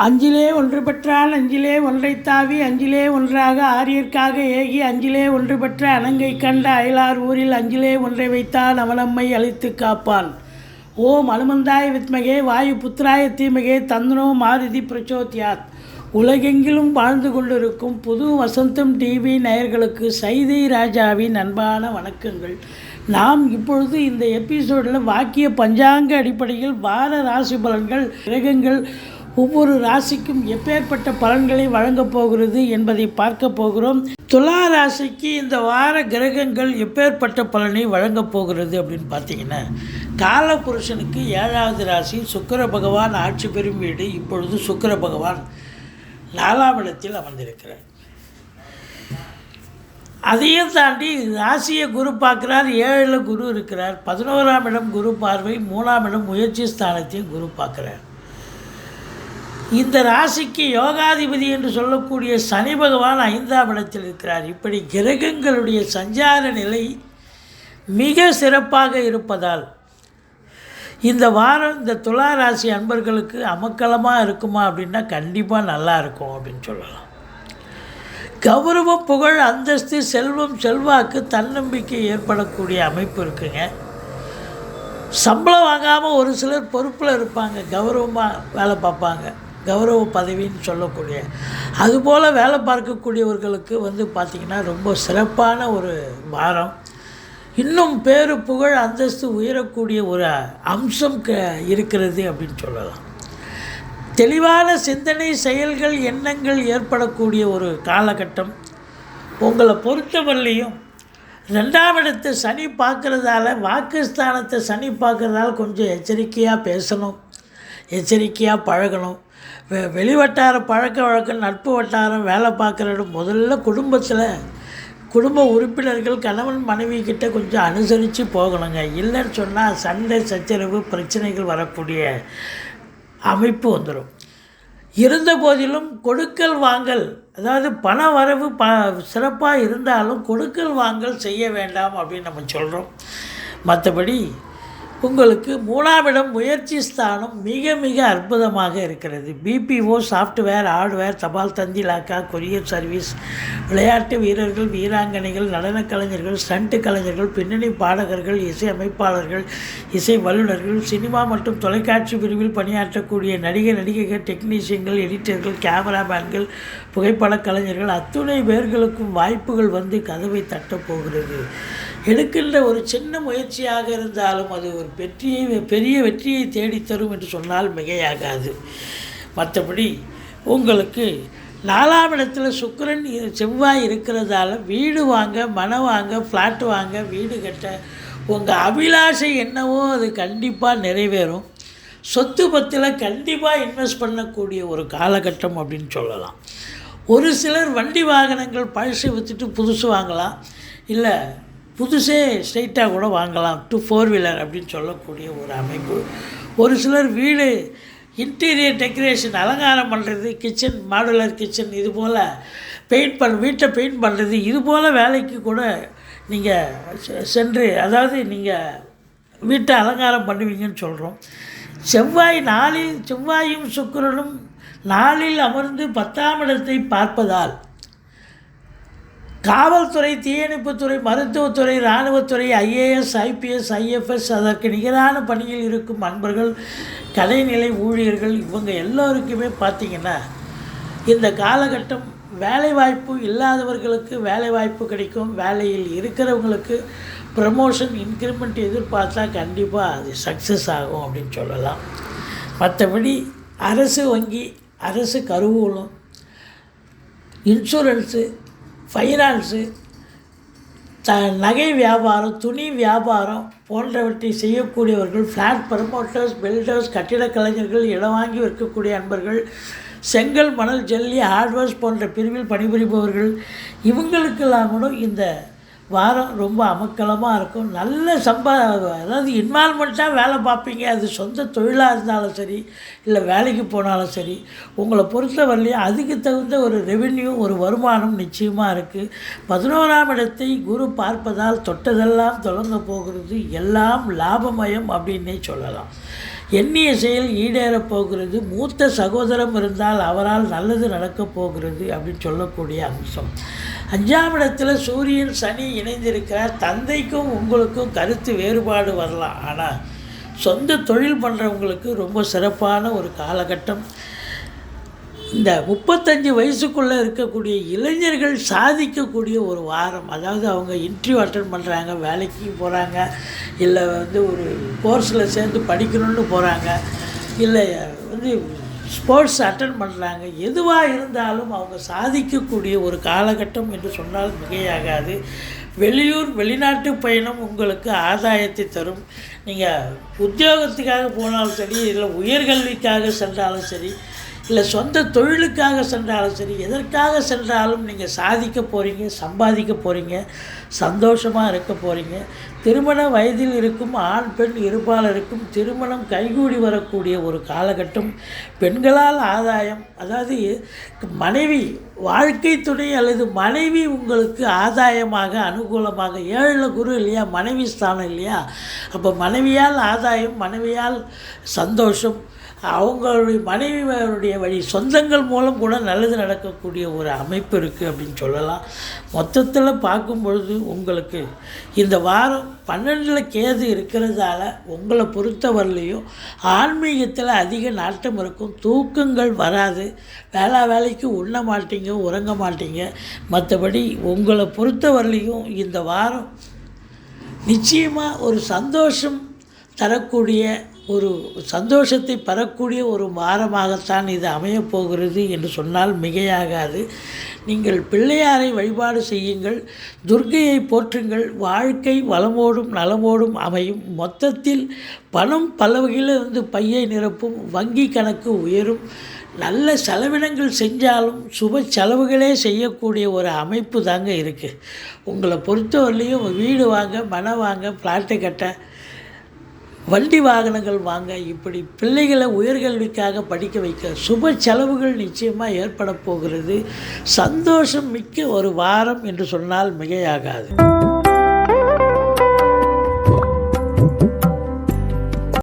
அஞ்சிலே ஒன்று பெற்றால் அஞ்சிலே ஒன்றைத் தாவி அஞ்சிலே ஒன்றாக ஆரியர்க்காக ஏகி அஞ்சிலே ஒன்று பெற்ற அணங்கை கண்ட அயலார் ஊரில் அஞ்சிலே ஒன்றை வைத்தான் அவனம்மை அழித்து காப்பான் ஓம் அனுமந்தாய வித்மகே வாயு புத்திராய தீமகே தந்தனோ மாருதி பிரச்சோத்யாத். உலகெங்கிலும் வாழ்ந்து கொண்டிருக்கும் புது வசந்தம் டிவி நேயர்களுக்கு சைதை ராஜாவின் அன்பான வணக்கங்கள். நாம் இப்பொழுது இந்த எபிசோடில் வாக்கிய பஞ்சாங்க அடிப்படையில் வார ராசி பலன்கள் கிரகங்கள் ஒவ்வொரு ராசிக்கும் எப்பேற்பட்ட பலன்களை வழங்கப் போகிறது என்பதை பார்க்க போகிறோம். துலா ராசிக்கு இந்த வார கிரகங்கள் எப்பேற்பட்ட பலனை வழங்கப் போகிறது அப்படின்னு பார்த்தீங்கன்னா காலபுருஷனுக்கு ஏழாவது ராசி சுக்கிர பகவான் ஆட்சி பெறும் வீடு இப்பொழுது சுக்கர பகவான் நாலாம் இடத்தில் அமர்ந்திருக்கிறார். அதையும் தாண்டி ராசியை குரு பார்க்குறார் ஏழில் குரு இருக்கிறார். பதினோராம் இடம் குரு பார்வை மூணாம் இடம் முயற்சி ஸ்தானத்தையும் குரு பார்க்குறார். இந்த ராசிக்கு யோகாதிபதி என்று சொல்லக்கூடிய சனி பகவான் ஐந்தாம் இடத்தில் இருக்கிறார். இப்படி கிரகங்களுடைய சஞ்சார நிலை மிக சிறப்பாக இருப்பதால் இந்த வாரம் இந்த துலா ராசி அன்பர்களுக்கு அமக்கலமாக இருக்குமா அப்படின்னா கண்டிப்பாக நல்லா இருக்கும் அப்படின்னு சொல்லலாம். கௌரவம் புகழ் அந்தஸ்து செல்வம் செல்வாக்கு தன்னம்பிக்கை ஏற்படக்கூடிய அமைப்பு இருக்குங்க. சம்பளம் வாங்காமல் ஒரு சிலர் பொறுப்பில் இருப்பாங்க கௌரவமாக வேலை பார்ப்பாங்க. கௌரவ பதவின்னு சொல்லக்கூடிய. அதுபோல் வேலை பார்க்கக்கூடியவர்களுக்கு வந்து பார்த்திங்கன்னா ரொம்ப சிறப்பான ஒரு வாரம். இன்னும் பேரு புகழ் அந்தஸ்து உயரக்கூடிய ஒரு அம்சம் க இருக்கிறது அப்படின்னு சொல்லலாம். தெளிவான சிந்தனை செயல்கள் எண்ணங்கள் ஏற்படக்கூடிய ஒரு காலகட்டம். உங்களை பொறுத்தவரையிலையும் ரெண்டாம் இடத்தை சனி பார்க்குறதால வாக்குஸ்தானத்தை சனி பார்க்குறதால கொஞ்சம் எச்சரிக்கையாக பேசணும். எச்சரிக்கையாக பழகணும். வெ வெளிவட்டார பழக்க வழக்கம் நட்பு வட்டாரம் வேலை பார்க்குற இடம் முதல்ல குடும்பத்தில் குடும்ப உறுப்பினர்கள் கணவன் மனைவி கிட்ட கொஞ்சம் அனுசரித்து போகணுங்க. இல்லைன்னு சொன்னால் சண்டை சச்சரவு பிரச்சனைகள் வரக்கூடிய அமைப்பு வந்துடும் இருந்த போதிலும் கொடுக்கல் வாங்கல் அதாவது பண வரவு ப சிறப்பாக இருந்தாலும் கொடுக்கல் வாங்கல் செய்ய வேண்டாம் அப்படின்னு நம்ம சொல்கிறோம் மற்றபடி உங்களுக்கு மூணாவிடம் முயற்சி ஸ்தானம் மிக மிக அற்புதமாக இருக்கிறது. பிபிஓ சாஃப்ட்வேர் ஹார்ட்வேர் தபால் தந்தி லாக்கா கொரியர் சர்வீஸ் விளையாட்டு வீரர்கள் வீராங்கனைகள் நடனக் கலைஞர்கள் ஸ்டண்ட் கலைஞர்கள் பின்னணி பாடகர்கள் இசை அமைப்பாளர்கள் இசை வல்லுநர்கள் சினிமா மற்றும் தொலைக்காட்சி பிரிவில் பணியாற்றக்கூடிய நடிகை நடிகைகள் டெக்னீஷியன்கள் எடிட்டர்கள் கேமராமேன்கள் புகைப்படக் கலைஞர்கள் அத்துணை பேர்களுக்கும் வாய்ப்புகள் வந்து கதவை தட்டப்போகிறது எடுக்கின்ற ஒரு சின்ன முயற்சியாக இருந்தாலும் அது ஒரு வெற்றியை பெரிய வெற்றியை தேடித்தரும் என்று சொன்னால் மிகையாகாது. மற்றபடி உங்களுக்கு நாலாம் இடத்துல சுக்கரன் செவ்வாய் இருக்கிறதால வீடு வாங்க மனம் வாங்க ஃப்ளாட் வாங்க வீடு கட்ட உங்கள் அபிலாஷை என்னவோ அது கண்டிப்பாக நிறைவேறும். சொத்து பத்தில் கண்டிப்பாக இன்வெஸ்ட் பண்ணக்கூடிய ஒரு காலகட்டம் அப்படின்னு சொல்லலாம். ஒரு சிலர் வண்டி வாகனங்கள் பழசு விற்றுட்டு புதுசு வாங்கலாம். இல்லை புதுசே ஸ்ட்ரைட்டாக கூட வாங்கலாம். டூ ஃபோர் வீலர் அப்படின்னு சொல்லக்கூடிய ஒரு அமைப்பு. ஒரு சிலர் வீடு இன்டீரியர் டெக்கரேஷன் அலங்காரம் பண்ணுறது கிச்சன் மாடுலர் கிச்சன் இது போல் பெயிண்ட் பண் வீட்டை பெயிண்ட் பண்ணுறது இது போல் வேலைக்கு கூட நீங்கள் சென்று அதாவது நீங்கள் வீட்டை அலங்காரம் பண்ணுவீங்கன்னு சொல்கிறோம் செவ்வாய் நாளில் செவ்வாயும் சுக்கிரனும் நாளில் அமர்ந்து பத்தாம் இடத்தை பார்ப்பதால் காவல்துறை தீயணைப்புத்துறை மருத்துவத்துறை இராணுவத்துறை ஐஏஎஸ் ஐபிஎஸ் ஐஎஃப்எஸ் அதற்கு நிகரான பணியில் இருக்கும் அன்பர்கள் கலைநிலை ஊழியர்கள் இவங்க எல்லோருக்குமே பார்த்திங்கன்னா இந்த காலகட்டம் வேலைவாய்ப்பு இல்லாதவர்களுக்கு வேலைவாய்ப்பு கிடைக்கும். வேலையில் இருக்கிறவங்களுக்கு ப்ரமோஷன் இன்க்ரிமெண்ட் எதிர்பார்த்தா கண்டிப்பாக அது சக்ஸஸ் ஆகும் அப்படின்னு சொல்லலாம். மற்றபடி அரசு வங்கி அரசு கருவூலம் இன்சூரன்ஸு ஃபைனான்ஸு த நகை வியாபாரம் துணி வியாபாரம் போன்றவற்றை செய்யக்கூடியவர்கள் ஃப்ளாட் ப்ரமோட்டர்ஸ் பில்டர்ஸ் கட்டிடக் கலைஞர்கள் இடம் வாங்கி விற்கக்கூடிய அன்பர்கள் செங்கல் மணல் ஜல்லி ஹார்ட்வேர்ஸ் போன்ற பிரிவில் பணிபுரிபவர்கள் இவங்களுக்கெல்லாம் கூட இந்த வாரம் ரொம்ப அமக்கலமாக இருக்கும். நல்ல சம்பா அதாவது இன்வால்மெண்ட்டாக வேலை பார்ப்பீங்க. அது சொந்த தொழிலாக இருந்தாலும் சரி இல்லை வேலைக்கு போனாலும் சரி உங்களை பொறுத்தவரையிலையும் அதுக்கு தகுந்த ஒரு ரெவென்யூ ஒரு வருமானம் நிச்சயமாக இருக்குது பதினோராம் இடத்தை குரு பார்ப்பதால் தொட்டதெல்லாம் தொடங்க போகிறது. எல்லாம் லாபமயம் அப்படின்னே சொல்லலாம். எண்ணிய செயல் ஈடேறப் போகிறது. மூத்த சகோதரம் இருந்தால் அவரால் நல்லது நடக்கப் போகிறது அப்படின்னு சொல்லக்கூடிய அம்சம். அஞ்சாம் இடத்துல சூரியன் சனி இணைந்திருக்கிறார். தந்தைக்கும் உங்களுக்கும் கருத்து வேறுபாடு வரலாம். ஆனால் சொந்த தொழில் பண்ணுறவங்களுக்கு ரொம்ப சிறப்பான ஒரு காலகட்டம். இந்த முப்பத்தஞ்சு வயசுக்குள்ளே இருக்கக்கூடிய இளைஞர்கள் சாதிக்கக்கூடிய ஒரு வாரம். அதாவது அவங்க இன்டர்வியூ அட்டன் பண்ணுறாங்க வேலைக்கு போகிறாங்க இல்லை வந்து ஒரு கோர்ஸில் சேர்ந்து படிக்கணும்னு போகிறாங்க இல்லை வந்து ஸ்போர்ட்ஸ் அட்டன் பண்ணுறாங்க எதுவாக இருந்தாலும் அவங்க சாதிக்கக்கூடிய ஒரு காலகட்டம் என்று சொன்னால் மிகையாகாது. வெளியூர் வெளிநாட்டு பயணம் உங்களுக்கு ஆதாயத்தை தரும். நீங்கள் உத்தியோகத்துக்காக போனாலும் சரி இல்லை உயர்கல்விக்காக சென்றாலும் சரி இல்லை சொந்த தொழிலுக்காக சென்றாலும் சரி எதற்காக சென்றாலும் நீங்கள் சாதிக்க போகிறீங்க சம்பாதிக்க போகிறீங்க சந்தோஷமாக இருக்க போகிறீங்க திருமண வயதில் இருக்கும் ஆண் பெண் இருபாலருக்கும் திருமணம் கைகூடி வரக்கூடிய ஒரு காலகட்டம். பெண்களால் ஆதாயம் அதாவது மனைவி வாழ்க்கை துணை அல்லது மனைவி உங்களுக்கு ஆதாயமாக அனுகூலமாக ஏழில் குரு இல்லையா மனைவி ஸ்தானம் இல்லையா? அப்போ மனைவியால் ஆதாயம் மனைவியால் சந்தோஷம் அவங்களுடைய மனைவியருடைய வழி சொந்தங்கள் மூலம் கூட நல்லது நடக்கக்கூடிய ஒரு அமைப்பு இருக்குது அப்படின்னு சொல்லலாம். மொத்தத்தில் பார்க்கும் பொழுது உங்களுக்கு இந்த வாரம் பன்னெண்டில் கேது இருக்கிறதால உங்களை பொறுத்தவரையிலையும் ஆன்மீகத்தில் அதிக நாட்டம் இருக்கும். தூக்கங்கள் வராது. வேளா வேலைக்கு உண்ண மாட்டீங்க உறங்க மாட்டீங்க. மற்றபடி உங்களை பொறுத்தவரையிலையும் இந்த வாரம் நிச்சயமாக ஒரு சந்தோஷம் தரக்கூடிய ஒரு சந்தோஷத்தை பெறக்கூடிய ஒரு வாரமாகத்தான் இது அமையப்போகிறது என்று சொன்னால் மிகையாகாது. நீங்கள் பிள்ளையாரை வழிபாடு செய்யுங்கள் துர்கையை போற்றுங்கள் வாழ்க்கை வளமோடும் நலமோடும் அமையும். மொத்தத்தில் பணம் பல வகையிலிருந்து பையை நிரப்பும் வங்கி கணக்கு உயரும். நல்ல செலவினங்கள் செஞ்சாலும் சுப செலவுகளே செய்யக்கூடிய ஒரு அமைப்பு தாங்க இருக்குது உங்களை பொறுத்தவரையிலையும் வீடு வாங்க மனை வாங்க ஃப்ளாட்டு கட்ட வண்டி வாகனங்கள் வாங்க இப்படி பிள்ளைகளை உயர்கல்விக்காக படிக்க வைக்க சுப செலவுகள் நிச்சயமாக ஏற்பட போகிறது. சந்தோஷம் மிக்க ஒரு வாரம் என்று சொன்னால் மிகையாகாது.